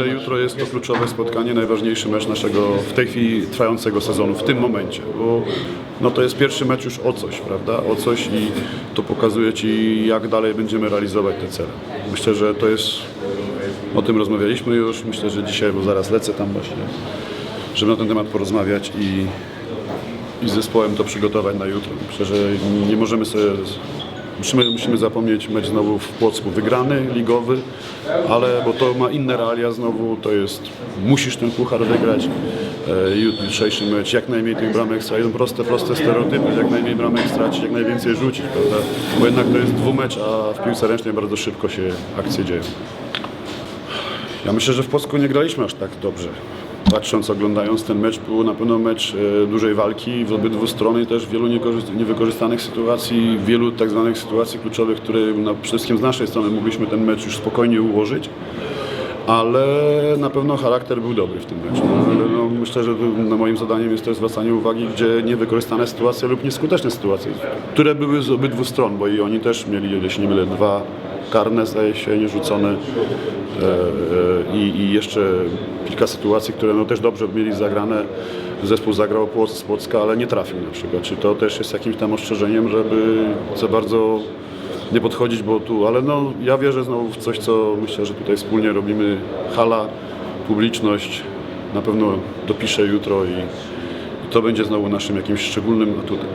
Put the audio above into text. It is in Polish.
jutro jest to kluczowe spotkanie, najważniejszy mecz naszego w tej chwili trwającego sezonu, w tym momencie, bo no to jest pierwszy mecz już o coś, prawda, o coś i to pokazuje Ci jak dalej będziemy realizować te cele. Myślę, że to jest, o tym rozmawialiśmy już, myślę, że dzisiaj, bo zaraz lecę tam właśnie, żeby na ten temat porozmawiać i, i zespołem to przygotować na jutro. Myślę, że nie możemy sobie Musimy, musimy zapomnieć mecz znowu w Płocku wygrany, ligowy, ale bo to ma inne realia znowu, to jest, musisz ten puchar wygrać. E, jut- jutrzejszy mecz, jak najmniej tych bramek stracić, proste, proste stereotypy, jak najmniej bramek stracić, jak najwięcej rzucić, prawda? Bo jednak to jest dwumecz, a w piłce ręcznej bardzo szybko się akcje dzieją. Ja myślę, że w Płocku nie graliśmy aż tak dobrze. Patrząc, oglądając ten mecz, był na pewno mecz e, dużej walki w obydwu strony i też wielu niewykorzystanych sytuacji, wielu tak zwanych sytuacji kluczowych, które no, przede wszystkim z naszej strony mogliśmy ten mecz już spokojnie ułożyć. Ale na pewno charakter był dobry w tym meczu. No, no, myślę, że no, moim zadaniem jest też zwracanie uwagi, gdzie niewykorzystane sytuacje lub nieskuteczne sytuacje, które były z obydwu stron, bo i oni też mieli, jeśli nie mylę, dwa karne, zdaje się, nierzucone e, e, i, jeszcze kilka sytuacji, które no, też dobrze mieli zagrane. Zespół zagrał z Płocka, ale nie trafił na przykład. Czy to też jest jakimś tam ostrzeżeniem, żeby za bardzo nie podchodzić, bo tu, ale no ja wierzę znowu w coś, co myślę, że tutaj wspólnie robimy. Hala, publiczność na pewno dopisze jutro i, i to będzie znowu naszym jakimś szczególnym atutem.